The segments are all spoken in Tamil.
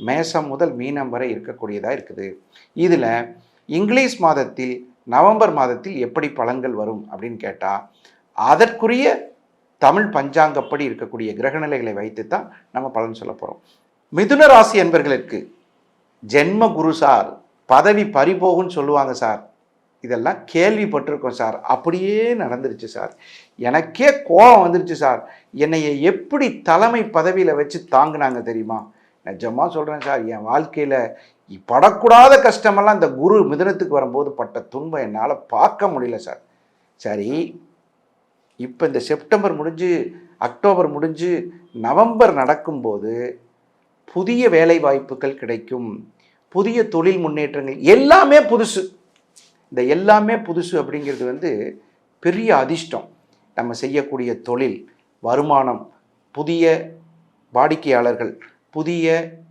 மேசம் முதல் மீனம் வரை இருக்கக்கூடியதாக இருக்குது. இதில் இங்கிலீஷ் மாதத்தில் நவம்பர் மாதத்தில் எப்படி பலன்கள் வரும் அப்படின்னு கேட்டால் அதற்குரிய தமிழ் பஞ்சாங்கப்படி இருக்கக்கூடிய கிரகநிலைகளை வைத்து தான் நம்ம பலன் சொல்ல போகிறோம் மிதுன ராசி என்பர்களுக்கு ஜென்ம குரு சார் பதவி பறிபோகும்னு சொல்லுவாங்க சார். இதெல்லாம் கேள்விப்பட்டிருக்கோம் சார். அப்படியே நடந்துருச்சு சார். எனக்கே கோபம் வந்துருச்சு சார். என்னைய எப்படி தலைமை பதவியில் வச்சு தாங்குனாங்க தெரியுமா? நிஜமாக சொல்கிறேன் சார் என் வாழ்க்கையில் படக்கூடாத கஷ்டமெல்லாம் இந்த குரு மிதனத்துக்கு வரும்போது பட்ட துன்பம் என்னால் பார்க்க முடியல சார். சரி இப்போ இந்த செப்டம்பர் முடிஞ்சு அக்டோபர் முடிஞ்சு நவம்பர் நடக்கும்போது புதிய வேலை வாய்ப்புகள் கிடைக்கும். புதிய தொழில் முன்னேற்றங்கள் எல்லாமே புதுசு. இந்த எல்லாமே புதுசு அப்படிங்கிறது வந்து பெரிய அதிர்ஷ்டம். நம்ம செய்யக்கூடிய தொழில் வருமானம் புதிய வாடிக்கையாளர்கள் புதிய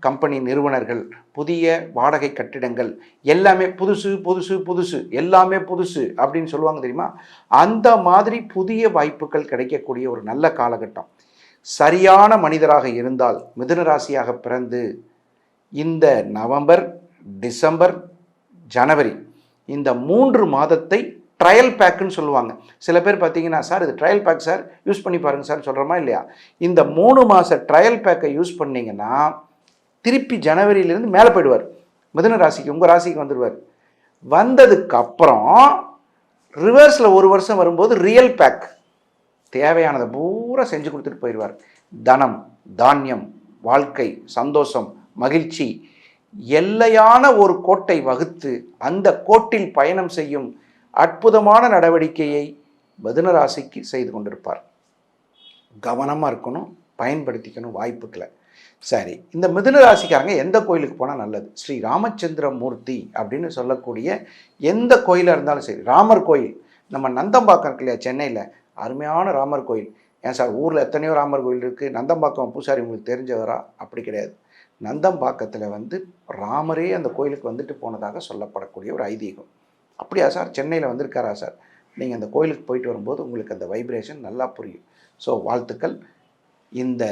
கம்பெனி நிறுவனர்கள் புதிய வாடகை கட்டிடங்கள் எல்லாமே புதுசு புதுசு புதுசு எல்லாமே புதுசு அப்படின்னு சொல்லுவாங்க தெரியுமா? அந்த மாதிரி புதிய வாய்ப்புகள் கிடைக்கக்கூடிய ஒரு நல்ல காலகட்டம். சரியான மனிதராக இருந்தால் மிதுனராசியாக பிறந்து இந்த நவம்பர் டிசம்பர் ஜனவரி இந்த மூன்று மாதத்தை ட்ரையல் பேக்குன்னு சொல்லுவாங்க. சில பேர் பார்த்தீங்கன்னா சார் இது ட்ரையல் பேக் சார் யூஸ் பண்ணி பாருங்கள் சார் சொல்கிறோமா இல்லையா? இந்த மூணு மாத ட்ரையல் பேக்கை யூஸ் பண்ணிங்கன்னா திருப்பி ஜனவரியிலேருந்து மேலே போயிடுவார். மிதுன ராசிக்கு உங்கள் ராசிக்கு வந்துடுவார். வந்ததுக்கப்புறம் ரிவர்ஸில் ஒரு வருஷம் வரும்போது ரியல் பேக் தேவையானதை பூரா செஞ்சு கொடுத்துட்டு போயிடுவார். தனம் தானியம் வாழ்க்கை சந்தோஷம் மகிழ்ச்சி எல்லையான ஒரு கோட்டை வகுத்து அந்த கோட்டில் பயணம் செய்யும் அற்புதமான நடவடிக்கையை மிதுன ராசிக்கு செய்து கொண்டிருப்பார். கவனமாக இருக்கணும் பயன்படுத்திக்கணும் வாய்ப்புக்களை. சரி இந்த மிதுன ராசிக்காரங்க எந்த கோயிலுக்கு போனால் நல்லது? ஸ்ரீ ராமச்சந்திர மூர்த்தி அப்படின்னு சொல்லக்கூடிய எந்த கோயிலாக இருந்தாலும் சரி ராமர் கோயில். நம்ம நந்தம்பாக்கம் இருக்கு இல்லையா சென்னையில்? அருமையான ராமர் கோயில். ஏன் சார் ஊரில் எத்தனையோ ராமர் கோயில் இருக்குது நந்தம்பாக்கம் பூசாரி உங்களுக்கு தெரிஞ்சவரா? அப்படி கிடையாது. நந்தம்பாக்கத்தில் வந்து ராமரே அந்த கோயிலுக்கு வந்துட்டு போனதாக சொல்லப்படக்கூடிய ஒரு ஐதீகம். அப்படியா சார்? சென்னையில் வந்திருக்காரா சார்? நீங்கள் அந்த கோயிலுக்கு போயிட்டு வரும்போது உங்களுக்கு அந்த வைப்ரேஷன் நல்லா புரியும். ஸோ வாழ்த்துக்கள். இந்த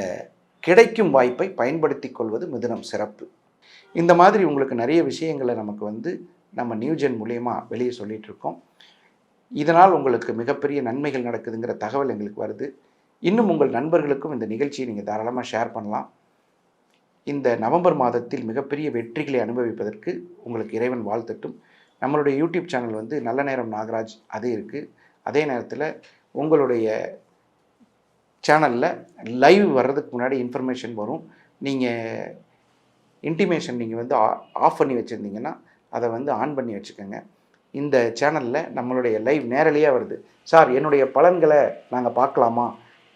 கிடைக்கும் வாய்ப்பை பயன்படுத்தி கொள்வது மிதுனம் சிறப்பு. இந்த மாதிரி உங்களுக்கு நிறைய விஷயங்களை நமக்கு வந்து நம்ம நியூஜென் மூலயமா வெளியே சொல்லிகிட்ருக்கோம் இதனால் உங்களுக்கு மிகப்பெரிய நன்மைகள் நடக்குதுங்கிற தகவல் எங்களுக்கு வருது. இன்னும் உங்கள் நண்பர்களுக்கும் இந்த நிகழ்ச்சியை நீங்கள் தாராளமாக ஷேர் பண்ணலாம். இந்த நவம்பர் மாதத்தில் மிகப்பெரிய வெற்றிகளை அனுபவிப்பதற்கு உங்களுக்கு இறைவன் வாழ்த்தட்டும். நம்மளுடைய யூடியூப் சேனல் வந்து நல்ல நேரம் நாகராஜ் அது இருக்குது அதே நேரத்தில் உங்களுடைய சேனலில் லைவ் வர்றதுக்கு முன்னாடி இன்ஃபர்மேஷன் வரும். நீங்கள் இன்டிமேஷன் நீங்கள் வந்து ஆஃப் பண்ணி வச்சுருந்தீங்கன்னா அதை வந்து ஆன் பண்ணி வச்சுக்கோங்க. இந்த சேனலில் நம்மளுடைய லைவ் நேரலையாக வருது. சார் என்னுடைய பலன்களை நாங்கள் பார்க்கலாமா?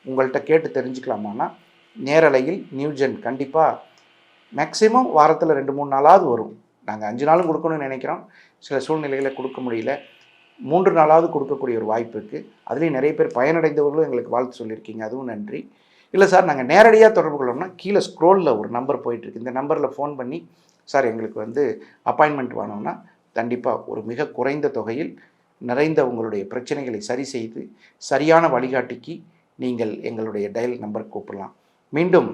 உங்கள்கிட்ட கேட்டு தெரிஞ்சுக்கலாமான்னா நேரலையில் நியூஜென் கண்டிப்பாக மேக்ஸிமம் வாரத்தில் ரெண்டு மூணு நாளாவது வரும். நாங்கள் அஞ்சு நாளும் கொடுக்கணும்னு நினைக்கிறோம். சில சூழ்நிலைகளை கொடுக்க முடியல. மூன்று நாளாவது கொடுக்கக்கூடிய ஒரு வாய்ப்பு இருக்குது அதுலேயும் நிறைய பேர் பயனடைந்தவர்களும் எங்களுக்கு வாழ்த்து சொல்லியிருக்கீங்க. அதுவும் நன்றி. இல்லை சார் நாங்கள் நேரடியாக தொடர்பு கொள்ளோம்னா கீழே ஸ்க்ரோலில் ஒரு நம்பர் போயிட்டுருக்கு இந்த நம்பரில் ஃபோன் பண்ணி சார் எங்களுக்கு வந்து அப்பாயின்மெண்ட் வேணும்னா கண்டிப்பாக ஒரு மிக குறைந்த தொகையில் நிறைந்த உங்களுடைய பிரச்சனைகளை சரி செய்து சரியான வழிகாட்டிக்கு நீங்கள் எங்களுடைய டயல் நம்பர் கூப்பிடலாம் மீண்டும்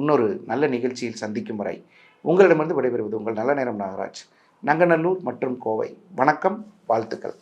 இன்னொரு நல்ல நிகழ்ச்சியில் சந்திக்கும் வரை உங்களிடமிருந்து விடைபெறுவது உங்கள் நல்ல நேரம் நாகராஜ். நங்கநல்லூர் மற்றும் கோவை. வணக்கம் வாழ்த்துக்கள்.